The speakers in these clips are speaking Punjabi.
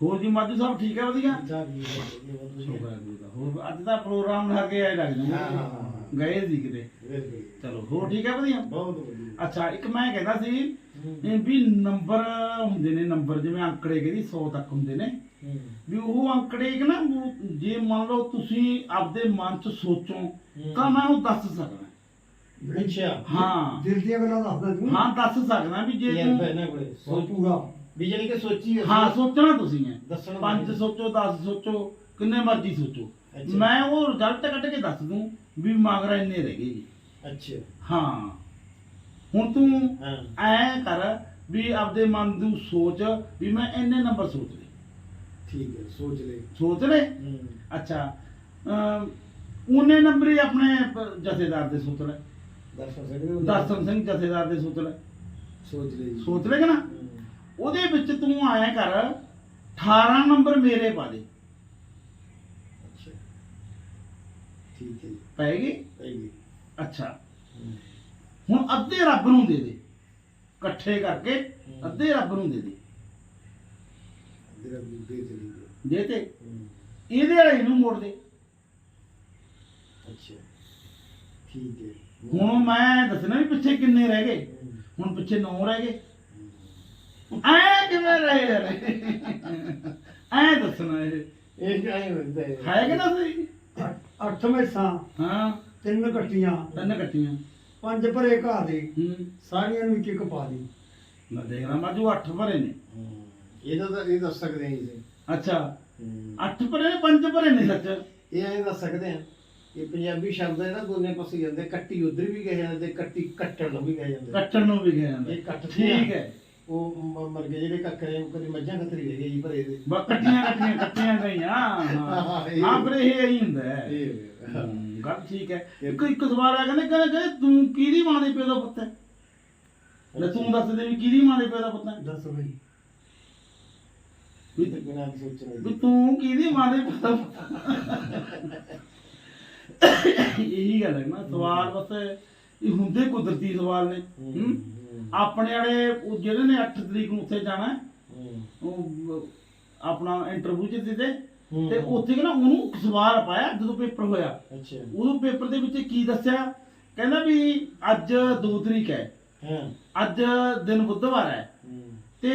ਹੋਰ ਜੀ ਮਾਜੂ ਸਾਹਿਬ ਠੀਕ ਹੈ ਵਧੀਆ? ਜਾ ਵੀ ਵਧੀਆ ਬਹੁਤ ਵਧੀਆ। ਸ਼ੁਕਰ ਹੈ ਗੁਰੂ ਦਾ ਹੋਰ ਅੱਜ ਦਾ ਪ੍ਰੋਗਰਾਮ ਲਾ ਕੇ ਆਏ ਲੱਗਦੇ ਹਾਂ, ਹਾਂ, ਹਾਂ, ਹਾਂ। ਗਏ ਸੀ ਕਿਤੇ? ਚਲੋ ਹੋਰ ਠੀਕ ਹੈ ਵਧੀਆ? ਬਹੁਤ ਵਧੀਆ। ਅੱਛਾ ਇੱਕ ਮੈਂ ਕਹਿੰਦਾ ਸੀ। ਇਹ ਵੀ ਨੰਬਰ ਹੁੰਦੇ ਨੇ ਨੰਬਰ ਜਿਵੇਂ ਅੰਕੜੇ ਕਹਿੰਦੀ 100 ਤੱਕ ਹੁੰਦੇ ਨੇ। ਵੀ ਉਹ ਅੰਕੜੇ ਕਿ ਨਾ ਉਹ ਜੇ ਮੰਨ ਲਓ ਤੁਸੀਂ ਆਪਦੇ ਮਨ 'ਚ ਸੋਚੋ। ਤਾਂ ਮੈਂ ਉਹ ਦੱਸ ਸਕਦਾ। ਅੱਛਾ ਹਾਂ। ਦਿਲ ਦੀਆਂ ਗੱਲਾਂ ਦੱਸਦਾ ਤੂੰ? ਹਾਂ ਦੱਸ ਸਕਦਾ ਵੀ ਜੇ ਤੂੰ ਕੋਲੇ ਉਹ ਪੂਰਾ। ਵੀ ਜਾਨੀ ਕਿ ਸੋਚੀ ਅਸੀਂ। ਹਾਂ ਸੋਚਣਾ ਤੁਸੀਂ ਹੈ ਦੱਸਣਾ ਪੰਜ। ਸੋਚੋ 10 ਸੋਚੋ ਕਿੰਨੇ ਮਰਜ਼ੀ ਸੋਚੋ। ਅੱਛਾ। ਮੈਂ ਉਹ ਰਿਜ਼ਲਟ ਕੱਢ ਕੇ ਦੱਸ ਦੂੰ ਵੀ ਮਗਰ ਇੰਨੇ ਰਹਿ ਗਏ ਜੀ। ਅੱਛਾ। ਹਾਂ। ਹੁਣ ਤੂੰ ਹਾਂ। ਐ ਕਰ ਵੀ ਆਪਦੇ ਮਨ ਨੂੰ ਸੋਚ ਵੀ ਮੈਂ ਇੰਨੇ ਨੰਬਰ ਸੋਚ ਲਏ। ਠੀਕ ਹੈ ਸੋਚ ਲੈ ਸੋਚ ਲਏ? ਹੂੰ। ਅੱਛਾ। ਅਮ, ਉਹਨੇ ਨੰਬਰ ਹੀ ਆਪਣੇ ਪ- ਜਥੇਦਾਰ ਦੇ ਸੋਚ ਲੈ ਦਰਸ਼ਨ ਸਿੰਘ ਦਰਸ਼ਨ ਸਿੰਘ ਜਥੇਦਾਰ ਦੇ ਸੋਚ ਲੈ ਸੋਚ ਲੈ ਜੀ। ਸੋਚ ਲਏ ਕਿ ਨਾ? ਹੂੰ। ਉਹਦੇ ਵਿੱਚ ਤੂੰ ਆਇਆ ਕਰ 18 ਨੰਬਰ ਮੇਰੇ ਪਾ ਦੇ। ਅੱਛਾ। ਠੀਕ ਹੈ ਪੈਗੀ ਅੱਛਾ। ਹੁਣ ਅੱਧੇ ਰੱਬ ਨੂੰ ਦੇ ਦੇ। ਇਕੱਠੇ ਕਰਕੇ। ਅੱਧੇ ਰੱਬ ਨੂੰ ਦੇ ਦੇ। ਦੇ ਤੇ। ਇਹਦੇ ਵਾਲੇ ਨੂੰ ਮੋੜ ਦੇ। ਅੱਛਾ। ਠੀਕ ਹੈ। ਹੁਣ ਮੈਂ ਦੱਸਣਾ ਵੀ ਪਿੱਛੇ ਕਿੰਨੇ ਰਹਿ ਗਏ। ਹੁਣ ਪਿੱਛੇ 9 ਰਹਿ ਗਏ। ਐ ਕਿਵੇਂ ਰਹੇ ਯਾਰ ਐ ਦੱਸਣਾ ਇਹ। ਇਹ ਕਾਹੇ ਹੁੰਦਾ ਹੈ ਹੈ ਕਿ ਨਾ ਸਹੀ? ਅੱਠ- ਅੱਠ ਮੈਸਾਂ ਹਾਂ। ਤਿੰਨ ਕੱਟੀਆਂ ਤਿੰਨ ਕੱਟੀਆਂ ਪੰਜ ਭਰੇ ਘਾਹ ਦੇ। ਹੂੰ। ਸਾਰੀਆਂ ਨੂੰ ਇੱਕ ਇੱਕ ਪਾ ਦੀ। ਮੈਂ ਦੇਖ ਰਹਾ ਮਾਜੂ 8 ਭਰੇ ਨੇ। ਹੂੰ। ਇਹਦਾ ਤਾਂ ਇਹ ਦੱਸ ਸਕਦੇ ਹਾਂ ਜੀ ਅੱਛਾ। 8 ਭਰੇ ਨੇ 5 ਭਰੇ ਨੇ ਸੱਚ? ਇਹ ਐਂ ਦੱਸ ਸਕਦੇ ਆ ਇਹ ਪੰਜਾਬੀ ਸ਼ਬਦ ਹੈ ਨਾ ਦੋਨੇ ਪਾਸੇ ਜਾਂਦੇ। ਕੱਟੀ ਉਧਰ ਵੀ ਗਏ ਜਾਂਦੇ ਕੱਟੀ ਕੱਟਣ ਨੂੰ ਵੀ ਗਏ ਜਾਂਦੇ। ਕੱਟਣ ਨੂੰ ਵੀ ਗਿਆ ਜਾਂਦਾ। ਇਹ ਕੱਟ ਠੀਕ ਹੈ। ਉਹ ਮ- ਮਰ ਗਏ ਜਿਹੜੇ ਕੱਕਰੇ ਉਹ ਕਦੇ ਮੱਝਾਂ ਕਤਰੀ ਰਹਿ ਗਏ ਜੀ ਭਰੇ ਦੇ। ਬਸ ਕੱਟੀਆਂ ਕੱਟੀਆਂ ਕੱਟੀਆਂ ਗਈਆਂ ਹਾਂ ਹਾਂ, ਇਹ- ਹਾਂ ਪਰ ਇਹ ਇਹੀ ਹੁੰਦਾ ਹੈ। ਇਹ ਹੂੰ, ਗੱਲ ਠੀਕ ਹੈ। ਇੱਕ ਇੱਕ ਸਵਾਲ ਆ ਕਹਿੰਦੇ ਕਹਿੰਦੇ ਕਹਿੰਦੇ ਤੂੰ ਕਿਹਦੀ ਮਾਂ ਦੇ ਪਿਓ ਦਾ ਪੁੱਤ ਹੈ? ਲੈ ਤੂੰ ਦੱਸ ਦੇ ਵੀ ਕਿਹਦੀ ਮਾਂ ਦੇ ਪਿਓ ਦਾ ਪੁੱਤ ਹੈ? ਦੱਸ ਬਈ। ਵੀ ਤੇ ਬਿਨਾਂ ਸੋਚਣੇ ਵੀ ਤੂੰ ਕਿਹਦੀ ਮਾਂ ਦੇ ਪਿਓ ਦਾ ਪੁੱਤ ਹੈ? ਇਹੀ ਗੱਲ ਹੈ ਨਾ ਸਵਾਲ ਬਸ ਇਹ ਹੁੰਦੇ ਕੁਦਰਤੀ ਸਵਾਲ ਨੇ। ਹੂੰ, ਹੂੰ? ਆਪਣੇ ਵਾਲੇ ਉਹ ਜਿਹੜੇ ਨੇ 8 ਤਰੀਕ ਨੂੰ ਉੱਥੇ ਜਾਣਾ ਹੈ, ਉਹ ਆਪਣਾ ਇੰਟਰਵਿਊ ਚ ਦਿੱਤੇ। ਹੂੰ। ਤੇ ਉੱਥੇ ਨਾ ਉਹਨੂੰ ਸਵਾਲ ਪਾਇਆ ਜਦੋਂ ਪੇਪਰ ਹੋਇਆ। ਅੱਛਾ। ਉਦੋਂ ਪੇਪਰ ਦੇ ਵਿੱਚ ਕੀ ਦੱਸਿਆ? ਕਹਿੰਦਾ ਵੀ ਅੱਜ 2 ਤਰੀਕ ਹੈ। ਹਾਂ। ਅੱਜ ਦਿਨ ਬੁੱਧਵਾਰ ਹੈ। ਹੂੰ। ਤੇ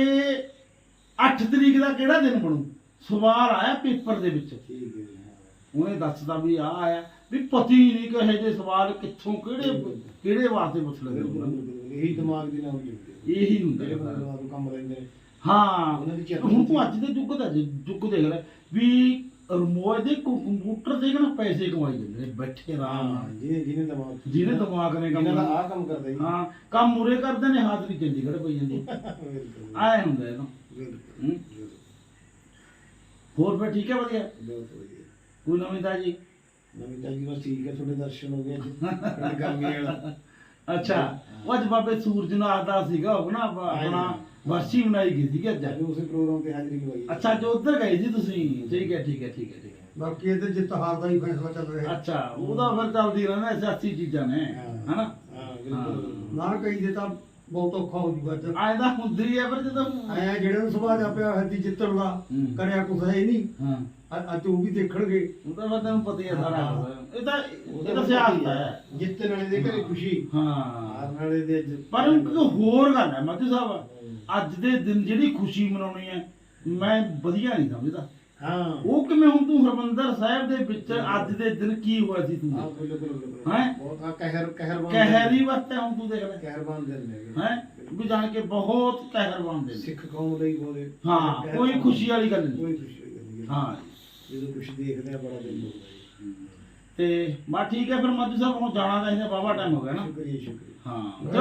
8 ਤਰੀਕ ਦਾ ਕਿਹੜਾ ਦਿਨ ਬਣੂ? ਸਵਾਲ ਆਇਆ ਪੇਪਰ ਦੇ ਵਿੱਚ। ਠੀਕ ਹੈ ਹਾਂ। ਉਹਨੇ ਦੱਸਦਾ ਵੀ ਆ ਆਇਆ। ਵੀ ਪਤੀ ਨਹੀਂ ਕਹੇ ਜੇ ਸਵਾਲ ਕਿੱਥੋਂ ਕਿਹੜੇ ਕਿਹੜੇ ਵਾਸਤੇ ਪੁੱਛ ਲੈਂਦੇ ਉਹਨਾਂ ਨੂੰ। ਇਹੀ ਦਿਮਾਗ ਦੀ ਨਾਮ ਹੁੰਦੀ ਹੈ ਇਹੀ ਹੁੰਦਾ ਜਿਹੜੇ। ਬੰਦੇ ਦਿਮਾਗ ਨੂੰ ਕੰਮ ਲੈਂਦੇ ਨੇ। ਹਾਂ। ਹੁਣ ਤੂੰ ਅੱਜ ਦੇ ਯੁੱਗ ਦਾ ਯੁੱਗ ਦੇਖ ਲੈ ਵੀ ਰਿਮੋਟ ਦੇ ਕੰਪਿਊਟਰ ਦੇ ਨਾ ਪੈਸੇ ਕਮਾਈ ਜਾਂਦੇ ਨੇ? ਬੈਠੇ ਆਰਾਮ ਨਾਲ। ਜਿਹਨੇ ਜਿਹਨੇ ਦਿਮਾਗ ਜਿਹਨੇ ਦਿਮਾਗ ਨੇ ਕੰਮ ਜਿਹਨਾਂ ਦਾ ਆਹ ਕੰਮ ਕਰਦਾ ਹਾਂ ਕੰਮ ਮੁਰੇ ਕਰਦੇ ਨੇ ਹਾਜ਼ਰੀ ਚੰਡੀਗੜ੍ਹ ਪਈ ਜਾਂਦੀ। ਆਏ ਹੁੰਦਾ ਇਹ ਤਾਂ ਬਿਲਕੁਲ ਹੂੰ। ਹੋਰ ਫਿਰ ਠੀਕ ਹੈ ਵਧੀਆ? ਬਹੁਤ ਵਧੀਆ। ਕੋਈ ਨਵੀਂ ਤਾਜੀ? ਨਵੀਂ ਤਾਜੀ ਬਸ ਠੀਕ ਹੈ ਤੁਹਾਡੇ ਦਰਸ਼ਨ ਹੋ ਗਏ ਅੱਜ। ਪਿੰਡ ਗਰਮੀ ਵਾਲਾ। ਅੱਛਾ ਉਹ ਅੱਜ ਬਾਬੇ ਸੂਰਜ ਨਾਥ ਦਾ ਸੀਗਾ ਉਹ ਨਾ ਆਪ- ਆਪਣਾ ਵਰਸੀ ਮਨਾਈ ਗਈ ਸੀ ਅੱਜ। ਅੱਜ ਉਸੇ ਪ੍ਰੋਗਰਾਮ ਤੇ ਹਾਜ਼ਰੀ ਲਵਾਈ। ਅੱਛਾ ਜੋ ਉੱਧਰ ਗਏ ਸੀ ਤੁਸੀਂ? ਠੀਕ ਹੈ ਠੀਕ ਹੈ ਠੀਕ ਹੈ ਠੀਕ ਹੈ। ਬਾਕੀ ਇਹਦੇ ਜਿੱਤ ਹਾਰ ਦਾ ਹੀ ਫੈਸਲਾ ਚੱਲ ਰਿਹਾ। ਅੱਛਾ ਉਹਦਾ ਫਿਰ ਚੱਲਦੀ ਰਹਿੰਦਾ ਸਿਆਸੀ ਚੀਜ਼ਾਂ ਨੇ ਹਾਂ। ਹਨਾ? ਹਾਂ ਬਿਲਕੁਲ। ਨਾ ਕਹੀ ਦੇ ਤਾਂ ਬਹੁਤ ਔਖਾ ਹੋ ਜੂਗਾ ਅੱਜ ਆਏ ਤਾਂ ਹੁੰਦੀ ਹੈ ਪਰ ਜਦੋਂ ਐ ਜਿਹੜੇ ਨੂੰ ਸੁਭਾਅ ਜਾ ਪਿਆ ਹੱਦੀ ਜਿੱਤਣ ਦਾ ਹੂੰ। ਕਰਿਆ ਕੁਛ ਹੈ ਹੀ ਨਹੀਂ। ਹਾਂ। ਅ- ਅੱਜ ਉਹ ਵੀ ਦੇਖਣਗੇ। ਉਹ ਤਾਂ ਫਿਰ ਤੈਨੂੰ ਪਤਾ ਹੀ ਹੈ ਸਾਰਾ। ਕੁਛ। ਇਹ ਤਾਂ ਇਹ ਤਾਂ ਸਿਆਸਤ ਹੈ। ਜਿੱਤਣ ਵਾਲੇ ਦੇ ਘਰੇ ਖੁਸ਼ੀ। ਹਾਂ। ਹਾਰਨ ਵਾਲੇ ਦੇ ਅੱਜ ਪਰ ਇੱਕ ਹੋਰ ਗੱਲ ਹੈ ਮਾਝੂ ਸਾਹਿਬ। ਅੱਜ ਦੇ ਦਿਨ ਜਿਹੜੀ ਖੁਸ਼ੀ ਮਨਾਉਣੀ ਹੈ ਮੈਂ ਵਧੀਆ ਨਹੀਂ ਸਮਝਦਾ। ਹਾਂ। ਉਹ ਕਿਵੇਂ ਹੁਣ ਤੂੰ ਹਰਮੰਦਰ ਸਾਹਿਬ ਦੇ ਵਿੱਚ ਅੱਜ ਦੇ ਦਿਨ ਕੀ ਹੋਇਆ ਸੀ ਤੂੰ? ਹਾਂ ਬਿਲਕੁਲ ਬਿਲਕੁਲ ਹੈਂ? ਬਹੁਤ ਆ ਕਹਿਰ ਕਹਿਰਬਾਨ ਕਹਿਰੀ ਵਰਤੇ ਹੁਣ ਤੂੰ ਦੇਖ ਲੈ। ਕਹਿਰਬਾਨ ਦਿਨ ਨੇ ਹੈ? ਵੀ ਜਾਣ ਕੇ ਬਹੁਤ ਕਹਿਰ ਬਣਦੇ ਨੇ ਸਿੱਖ ਕੌਮ ਲਈ ਬੋਲੇ। ਹਾਂ ਕੋਈ ਖੁਸ਼ੀ ਵਾਲੀ ਗੱਲ ਨਹੀਂ। ਕੋਈ ਖੁਸ਼ੀ ਵਾਲੀ ਗੱਲ ਨਹੀਂ। ਹਾਂ। ਜਦੋਂ ਕੁਝ ਦੇਖਦੇ ਆ ਬੜਾ ਦਿਲ ਹੁੰਦਾ ਤੇ ਬਾ ਠੀਕ ਹੈ ਫਿਰ ਮਾਝੂ ਸਾਹਿਬ ਹੁਣ ਜਾਣਾ ਚਾਹੀਦਾ ਬਾਬਾ ਟਾਈਮ ਹੋ ਗਿਆ ਨਾ। ਸ਼ੁਕਰੀਆ ਸ਼ੁਕਰੀਆ। ਹਾਂ।